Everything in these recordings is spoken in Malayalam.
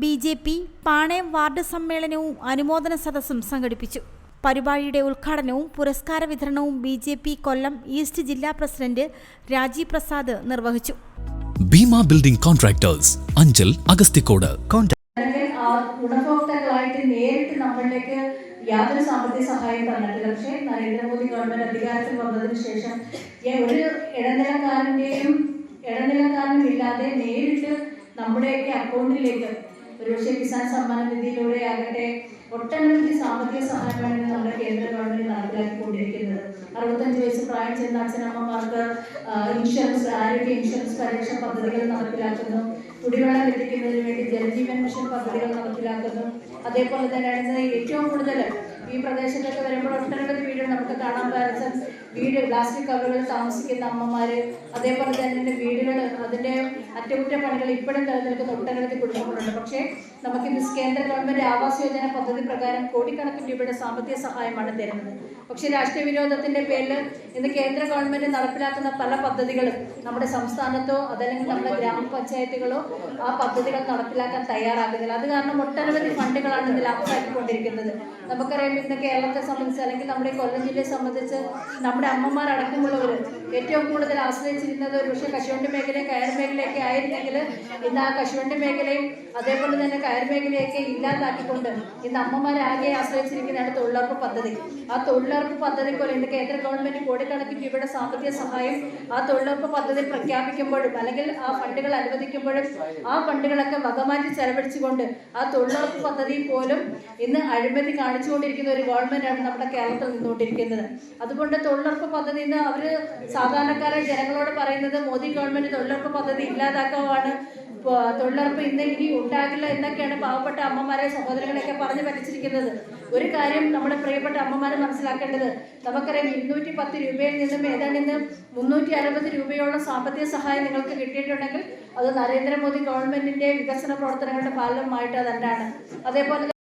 B J P Panayam ward സമ്മേളനവും അനുമോദന സദസ്സും സംഘടിപ്പിച്ചു. പരിപാടിയുടെ ഉദ്ഘാടനവും പുരസ്കാര വിതരണവും B J P Kollam east ജില്ലാ പ്രസിഡന്റ് രാജീവ് പ്രസാദ് നിർവഹിച്ചു. ഭീമ ബിൽഡിംഗ് കോൺട്രാക്ടേഴ്സ് അഞ്ചൽ അഗസ്തിക്കോട് ഗുണഭോക്താക്കളായിട്ട് നേരിട്ട് നമ്മളിലേക്ക് യാതൊരു സാമ്പത്തിക സഹായം തന്നിട്ടില്ല. പക്ഷേ നരേന്ദ്രമോദി ഗവൺമെന്റ് അധികാരത്തിൽ വന്നതിന് ശേഷം ഒരു ഇടനിലക്കാരന്റെയും ഇടനിലക്കാരനും ഇല്ലാതെ നേരിട്ട് നമ്മുടെയൊക്കെ അക്കൗണ്ടിലേക്ക് ഒരുപക്ഷെ കിസാൻ സമ്മാന നിധിയിലൂടെ ആകട്ടെ ഒട്ടനവധി സാമ്പത്തിക സഹായമാണ് നമ്മുടെ കേന്ദ്ര ഗവൺമെന്റ് നടപ്പിലാക്കിക്കൊണ്ടിരിക്കുന്നത്. അറുപത്തഞ്ച് വയസ്സ് പ്രായം ചെന്ന അച്ഛനമ്മമാർക്ക് ഇൻഷുറൻസ് ആരോഗ്യ ഇൻഷുറൻസ് പരിരക്ഷ പദ്ധതികൾ നടപ്പിലാക്കുന്നു. കുടിവെള്ളം എത്തിക്കുന്നതിന് വേണ്ടി ജലജീവൻ മിഷൻ പദ്ധതികൾ നടപ്പിലാക്കുന്നു. അതേപോലെ തന്നെയാണ് ഏറ്റവും കൂടുതൽ ഈ പ്രദേശത്തൊക്കെ വരുമ്പോൾ ഒട്ടനവധി നമുക്ക് കാണാൻ പറ്റും വീട് പ്ലാസ്റ്റിക് കവറുകൾ താമസിക്കുന്ന അമ്മമാര് അതേപോലെ തന്നെ വീടുകൾ അതിന്റെ അറ്റകുറ്റപ്പണികൾ ഇപ്പോഴും നിലനിൽക്കുന്ന ഒട്ടനവധി കുടുംബങ്ങളുണ്ട്. പക്ഷേ നമുക്ക് ഇന്ന് കേന്ദ്ര ഗവൺമെന്റ് ആവാസ് യോജന പദ്ധതി പ്രകാരം കോടിക്കണക്കിന് രൂപയുടെ സാമ്പത്തിക സഹായമാണ് തരുന്നത്. പക്ഷേ രാഷ്ട്രീയ വിരോധത്തിന്റെ പേരിൽ ഇന്ന് കേന്ദ്ര ഗവൺമെന്റ് നടപ്പിലാക്കുന്ന പല പദ്ധതികളും നമ്മുടെ സംസ്ഥാനത്തോ അതല്ലെങ്കിൽ നമ്മുടെ ഗ്രാമപഞ്ചായത്തുകളോ ആ പദ്ധതികൾ നടപ്പിലാക്കാൻ തയ്യാറാകുന്നില്ല. അത് കാരണം ഒട്ടനവധി ഫണ്ടുകളാണ് ഇതിൽ അപ്പാക്കിക്കൊണ്ടിരിക്കുന്നത് നമുക്കറിയാം ഇന്ന് കേരളത്തെ സംബന്ധിച്ച് അല്ലെങ്കിൽ നമ്മുടെ കൊല്ലം ജില്ലയെ സംബന്ധിച്ച് നമ്മുടെ അമ്മമാരടക്കമുള്ളവർ ഏറ്റവും കൂടുതൽ ആശ്രയിച്ചിരുന്നത് ഒരു പക്ഷേ കശുവണ്ടി മേഖലയും കയർ മേഖലയൊക്കെ ആയിരുന്നെങ്കിൽ ഇന്ന് ആ കശുവണ്ടി മേഖലയും അതേപോലെ തന്നെ കയർ മേഖലയൊക്കെ ഇല്ലാതാക്കിക്കൊണ്ട് ഇന്ന് അമ്മമാരാകെ ആശ്രയിച്ചിരിക്കുന്നതാണ് തൊഴിലുറപ്പ് പദ്ധതി. ആ തൊഴിലുറപ്പ് പദ്ധതി പോലെ ഇന്ന് കേന്ദ്ര ഗവൺമെന്റ് കോടിക്കണക്കിന് രൂപയുടെ സാമ്പത്തിക സഹായം ആ തൊഴിലുറപ്പ് പദ്ധതി പ്രഖ്യാപിക്കുമ്പോഴും അല്ലെങ്കിൽ ആ ഫണ്ടുകൾ അനുവദിക്കുമ്പോഴും ആ ഫണ്ടുകളൊക്കെ വകമാറ്റി ചെലവഴിച്ചുകൊണ്ട് ആ തൊഴിലുറപ്പ് പദ്ധതി പോലും ഇന്ന് അഴിമതി കാണിച്ചുകൊണ്ടിരിക്കുന്ന ഒരു ഗവൺമെന്റാണ് നമ്മുടെ കേരളത്തിൽ നിന്നുകൊണ്ടിരിക്കുന്നത്. അതുകൊണ്ട് തൊഴിലുറപ്പ് പദ്ധതി എന്ന് അവർ സാധാരണക്കാരെ ജനങ്ങളോട് പറയുന്നത് മോദി ഗവൺമെന്റ് തൊഴിലുറപ്പ് പദ്ധതി ഇല്ലാതാക്കുവാണ്. തൊഴിലുറപ്പ് ഇന്ന് ഇനി ഉണ്ടാകില്ല എന്നൊക്കെയാണ് പാവപ്പെട്ട അമ്മമാരെ സഹോദരങ്ങളെയൊക്കെ പറഞ്ഞു പറ്റിച്ചിരിക്കുന്നത്. ഒരു കാര്യം നമ്മുടെ പ്രിയപ്പെട്ട അമ്മമാരെ മനസ്സിലാക്കേണ്ടത്. നമുക്കറിയാം ഇരുന്നൂറ്റി പത്ത് രൂപയിൽ നിന്നും ഏതാണ്ട് ഇന്ന് മുന്നൂറ്റി അറുപത് രൂപയോളം സാമ്പത്തിക സഹായം നിങ്ങൾക്ക് കിട്ടിയിട്ടുണ്ടെങ്കിൽ അത് നരേന്ദ്രമോദി ഗവൺമെന്റിന്റെ വികസന പ്രവർത്തനങ്ങളുടെ ഫലമായിട്ട് തന്നെയാണ്. അതേപോലെ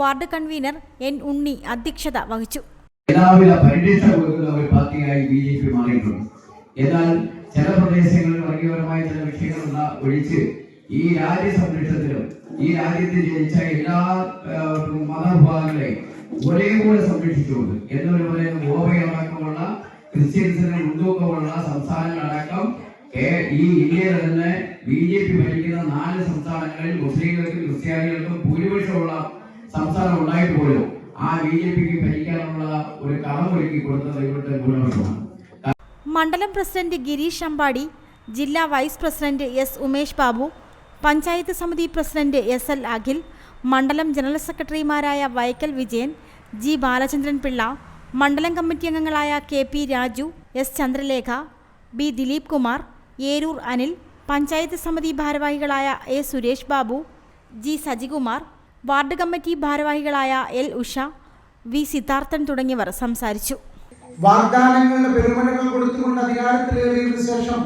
വാർഡ് കൺവീനർ എൻ ഉണ്ണി അധ്യക്ഷത വഹിച്ചു. എല്ലാവിധ പരിണിത ഒരു പാർട്ടിയായി ബി ജെ പി മാറിയിട്ടുണ്ട്. എന്നാൽ ചില പ്രദേശങ്ങളിൽ വർഗീയപരമായ ചില വിഷയങ്ങളുള്ള ഒഴിച്ച് ഈ രാജ്യ സംരക്ഷണത്തിലും ഈ രാജ്യത്ത് ജനിച്ച എല്ലാ മതവിഭാഗങ്ങളെയും ഒരേപോലെ സംരക്ഷിച്ചുകൊണ്ട് എന്നൊരു പോലെ ഗോവയടക്കമുള്ള ക്രിസ്ത്യൻസിന് മുൻതൂക്കമുള്ള സംസ്ഥാനങ്ങളടക്കം ഈ ഇന്ത്യയിൽ തന്നെ ബി ജെ പി ഭരിക്കുന്ന നാല് സംസ്ഥാനങ്ങളിൽ മുസ്ലിങ്ങൾക്കും ക്രിസ്ത്യാനികൾക്കും ഭൂരിപക്ഷമുള്ള സംസ്ഥാനം ഉണ്ടായിട്ട് പോലും ആ മണ്ഡലം പ്രസിഡന്റ് ഗിരീഷ് അമ്പാടി ജില്ലാ vice president S Umesh Babu panchayat സമിതി പ്രസിഡന്റ് എസ് എൽ അഖിൽ മണ്ഡലം ജനറൽ സെക്രട്ടറിമാരായ വൈക്കൽ വിജയൻ ജി ബാലചന്ദ്രൻ പിള്ള മണ്ഡലം കമ്മിറ്റി അംഗങ്ങളായ K P Raju S Chandralekha B Dileep Kumar Eroor Anil panchayat സമിതി ഭാരവാഹികളായ A Suresh Babu G Sajikumar ward committee ഭാരവാഹികളായ എൽ ഉഷ വി സിദ്ധാർത്ഥൻ തുടങ്ങിയവർ സംസാരിച്ചു. വാഗ്ദാനങ്ങളുടെ പെരുമഴകൾ കൊടുത്തുകൊണ്ട് അധികാരത്തിലേറിയതിനു ശേഷം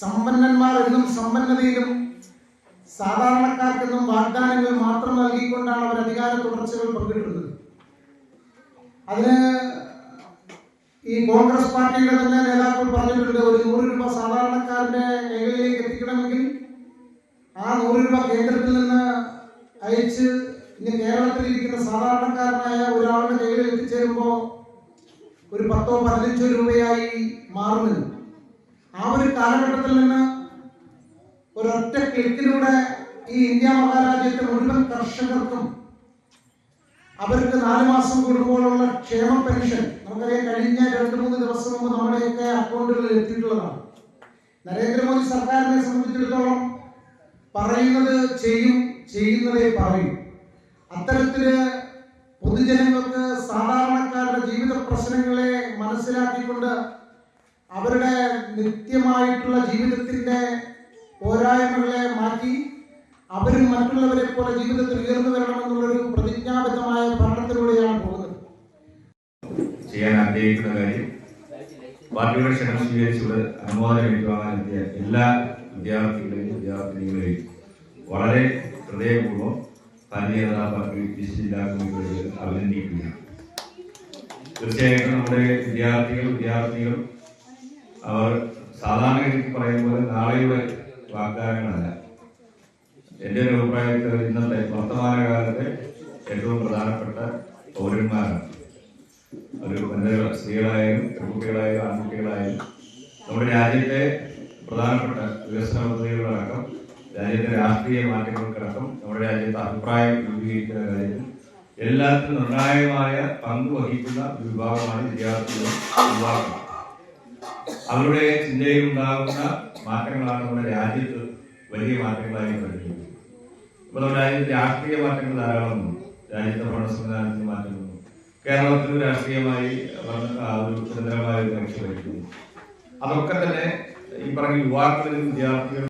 സമ്പന്നന്മാർ എന്നും സമ്പന്നതയിലും സാധാരണക്കാർക്കെന്നും വാഗ്ദാനങ്ങൾ മാത്രം നൽകിക്കൊണ്ടാണ് അവർ അധികാര തുടർച്ചകൾ പങ്കിടുന്നത് അതിന് ഈ കോൺഗ്രസ് പാർട്ടിയുടെ തന്നെ നേതാക്കൾ പറഞ്ഞിട്ടുണ്ട് ഒരു നൂറ് രൂപ സാധാരണക്കാരന്റെ മേഖലയിലേക്ക് എത്തിക്കണമെങ്കിൽ ആ നൂറ് രൂപ കേന്ദ്രത്തിൽ നിന്ന് അയച്ച് ഇന്ന് കേരളത്തിൽ ഇരിക്കുന്ന സാധാരണക്കാരനായ ഒരാളുടെ കയ്യിൽ എത്തിച്ചേരുമ്പോൾ ഒരു പത്തോ പതിനഞ്ചോ രൂപയായി മാറുന്നത് ആ ഒരു കാലഘട്ടത്തിൽ നിന്ന് ഒരൊറ്റ ക്ലിക്കിലൂടെ ഈ ഇന്ത്യ മഹാരാജ്യത്തെ മുഴുവൻ കർഷകർക്കും അവർക്ക് നാല് മാസം കൂടുമ്പോഴുള്ള ക്ഷേമ പെൻഷൻ നമുക്കറിയാം കഴിഞ്ഞ രണ്ട് മൂന്ന് ദിവസം മുമ്പ് നമ്മുടെയൊക്കെ അക്കൗണ്ടുകളിൽ എത്തിയിട്ടുള്ളതാണ്. നരേന്ദ്രമോദി സർക്കാരിനെ സംബന്ധിച്ചിടത്തോളം പറയുന്നത് ചെയ്യും ചെയ്യുന്നതേ പറയും. അത്തരത്തിൽ പൊതുജനങ്ങൾക്ക് സാധാരണക്കാരുടെ ജീവിത പ്രശ്നങ്ങളെ മനസ്സിലാക്കിക്കൊണ്ട് അവരുടെ നിത്യമായിട്ടുള്ള ജീവിതത്തിന്റെ പോരായ്മകളെ മാറ്റി അവരും മറ്റുള്ളവരെ പോലെ ജീവിതത്തിൽ ഉയർന്നു വരണമെന്നുള്ളൊരു പ്രതിജ്ഞാബദ്ധമായ ഭരണത്തിലൂടെയാണ് പോകുന്നത്. ചെയ്യാൻ ആഗ്രഹിക്കുന്ന കാര്യം പാർട്ടിയുടെ ക്ഷണം സ്വീകരിച്ചുകൊണ്ട് അനുമോദനം ഏറ്റുവാങ്ങാനെത്തിയ എല്ലാ വിദ്യാർത്ഥികളെയും വിദ്യാർത്ഥിനികളെയും വളരെ ഹൃദയപൂർവം അഭിനന്ദിക്കുകയാണ് തീർച്ചയായിട്ടും നമ്മുടെ വിദ്യാർത്ഥികൾ വിദ്യാർത്ഥികൾ അവർ സാധാരണഗതിക്ക് പോലെ നാളെയുടെ വാഗ്ദാനങ്ങളല്ല. എന്റെ ഒരു അഭിപ്രായത്തിൽ ഇന്നത്തെ വർത്തമാനകാലത്തെ ഏറ്റവും പ്രധാനപ്പെട്ട പൗരന്മാരാണ്. ഒരു വനിതകൾ സ്ത്രീകളായാലും പെൺകുട്ടികളായാലും ആൺകുട്ടികളായാലും നമ്മുടെ രാജ്യത്തെ പ്രധാനപ്പെട്ട വികസന പദ്ധതികളടക്കം രാജ്യത്തെ രാഷ്ട്രീയ മാറ്റങ്ങൾക്കടക്കം നമ്മുടെ രാജ്യത്തെ അഭിപ്രായം രൂപീകരിക്കുന്ന കാര്യത്തിൽ എല്ലാത്തിനും നിർണായകമായ പങ്ക് വഹിക്കുന്ന ഒരു വിഭാഗമാണ് വിദ്യാർത്ഥികളും യുവാക്കളും അവരുടെ ചിന്തയിൽ ഉണ്ടാകുന്ന മാറ്റങ്ങളാണ് നമ്മുടെ രാജ്യത്ത് വലിയ മാറ്റങ്ങളായി വരുന്നത് ഇപ്പൊ നമ്മുടെ രാജ്യത്ത് രാഷ്ട്രീയ മാറ്റങ്ങൾ ധാരാളം രാജ്യത്തെ ഭരണ സംവിധാനത്തിൽ മാറ്റം വന്നു കേരളത്തിൽ രാഷ്ട്രീയമായി ഒരു സ്വതന്ത്രമായ ഒരു കക്ഷി വഹിക്കുന്നു അതൊക്കെ തന്നെ ഈ പറഞ്ഞ യുവാക്കളിലും വിദ്യാർത്ഥികളും